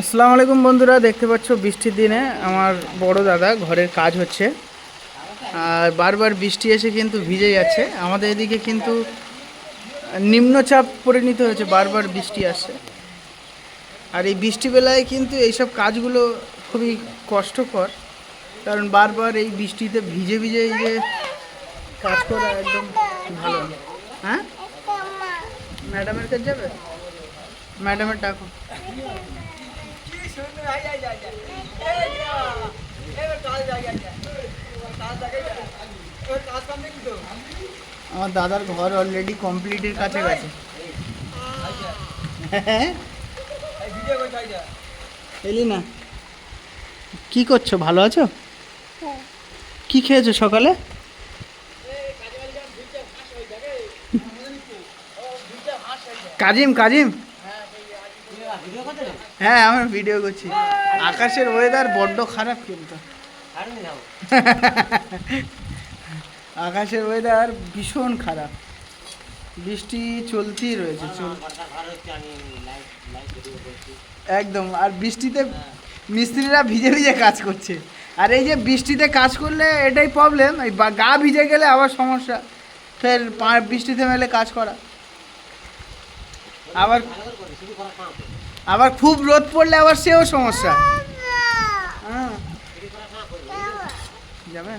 আসসালামু আলাইকুম বন্ধুরা দেখতে পাচ্ছ বৃষ্টির দিনে আমার বড় দাদা ঘরের কাজ হচ্ছে। আর বারবার বৃষ্টি এসে কিন্তু ভিজে যাচ্ছে। আমাদের এদিকে কিন্তু নিম্নচাপ পরিণত হয়েছে বারবার বৃষ্টি আসছে। আর এই বৃষ্টিবেলায় কিন্তু এইসব কাজগুলো খুবই কষ্টকর কারণ বারবার এই বৃষ্টিতে ভিজে ভিজে এই যে কাজ করা একদম ভালো হ্যাঁ? ম্যাডামের কাছে যাবে? ম্যাডামের ডাকো। আমার দাদার ঘর অলরেডি কমপ্লিটের কাছে গেছে। হ্যাঁ? এলি না। কি করছ ভালো আছো? কি খেয়েছো সকালে? কাজিম কাজিম। হ্যাঁ আমি ভিডিও করছি। আকাশের ওয়েদার বড্ড খারাপ কিন্তু। আকাশের ওয়েদার ভীষণ খারাপ। বৃষ্টি চলতেই রয়েছে একদম, আর বৃষ্টিতে মিস্ত্রিরা ভিজে ভিজে কাজ করছে। আর এই যে বৃষ্টিতে কাজ করলে এটাই প্রবলেম এই গা ভিজে গেলে আবার সমস্যা। ফের বৃষ্টিতে মেলে কাজ করা। আবার আবার খুব রোদ পড়লে আবার সেও সমস্যা। হ্যাঁ। যাবে?